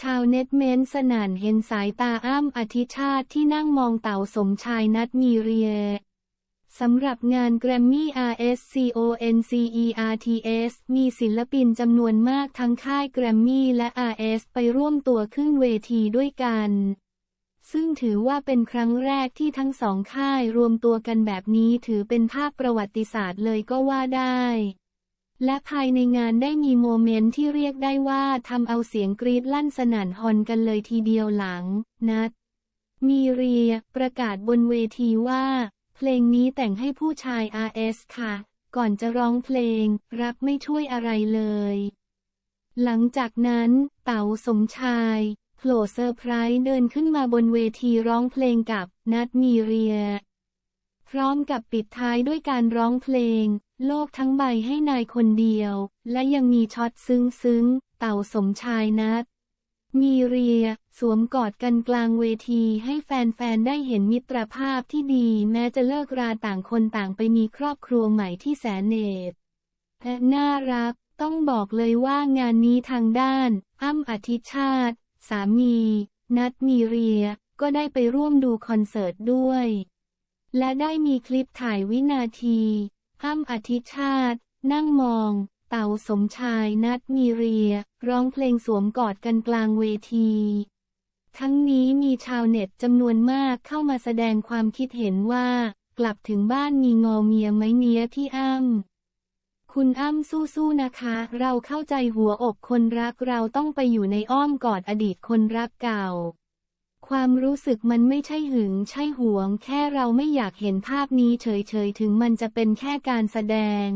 ชาวเน็ตเม้นสนันเห็นสายตาอ้ำอธิชาติที่นั่งมองเต่าสมชายนัดมีเรียสำหรับงาน Grammy RSCONCERTS มีศิลปินจำนวนมากทั้งค่าย Grammy และ RS ไปร่วมตัวขึ้นเวทีด้วยกัน ซึ่งถือว่าเป็นครั้งแรกที่ทั้งสองค่ายรวมตัวกันแบบนี้ถือเป็นภาพประวัติศาสตร์เลยก็ว่าได้ และภายในงานได้มีโมเมนต์ที่เรียกได้ว่าทำเอาเสียงกรีดลั่นสนั่นฮอนกันเลยทีเดียวหลัง นัด มีเรีย ประกาศบนเวทีว่า เพลงนี้แต่งให้ผู้ชาย RS ค่ะ ก่อนจะร้องเพลง รักไม่ช่วยอะไรเลย หลังจากนั้น เต๋าสมชายโผล่เซอร์ไพรส์เดินขึ้นมาบนเวทีร้องเพลงกับนัดมีเรีย พร้อมกับปิดท้ายด้วยการร้องเพลง โลกทั้งใบให้นายคนเดียว และยังมีช็อตซึ้งซึ้งๆเต่าสมชายนัด มีเรีย สวมกอดกันกลางเวทีให้แฟนๆ ได้เห็นมิตรภาพที่ดี แม้จะเลิกราต่างคนต่างไปมีครอบครัวใหม่ที่แสนเนตและน่ารัก ต้องบอกเลยว่างานนี้ทางด้าน อ้ำอธิชาติ สามี นัดมีเรีย ก็ได้ไปร่วมดูคอนเสิร์ตด้วย และได้มีคลิปถ่ายวินาทีอ้ำอธิชาติ นั่งมอง เต่าสมชายนัดมีเรีย ร้องเพลงสวมกอดกันกลางเวที ทั้งนี้มีชาวเน็ตจำนวนมากเข้ามาแสดงความคิดเห็นว่า กลับถึงบ้านมีงอเมียไหมเนี้ยพี่อ้ำคุณอ้ำสู้ๆนะคะ เราเข้าใจหัวอกคนรักเราต้องไปอยู่ในอ้อมกอดอดีตคนรักเก่า ความรู้สึกมันไม่ใช่หึงใช่หวง แค่เราไม่อยากเห็นภาพนี้เฉยๆ ถึงมันจะเป็นแค่การแสดง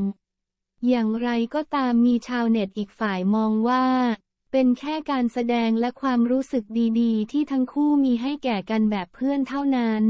อย่างไรก็ตามมีชาวเน็ตอีกฝ่ายมองว่า เป็นแค่การแสดงและความรู้สึกดีๆ ที่ทั้งคู่มีให้แก่กันแบบเพื่อนเท่านั้น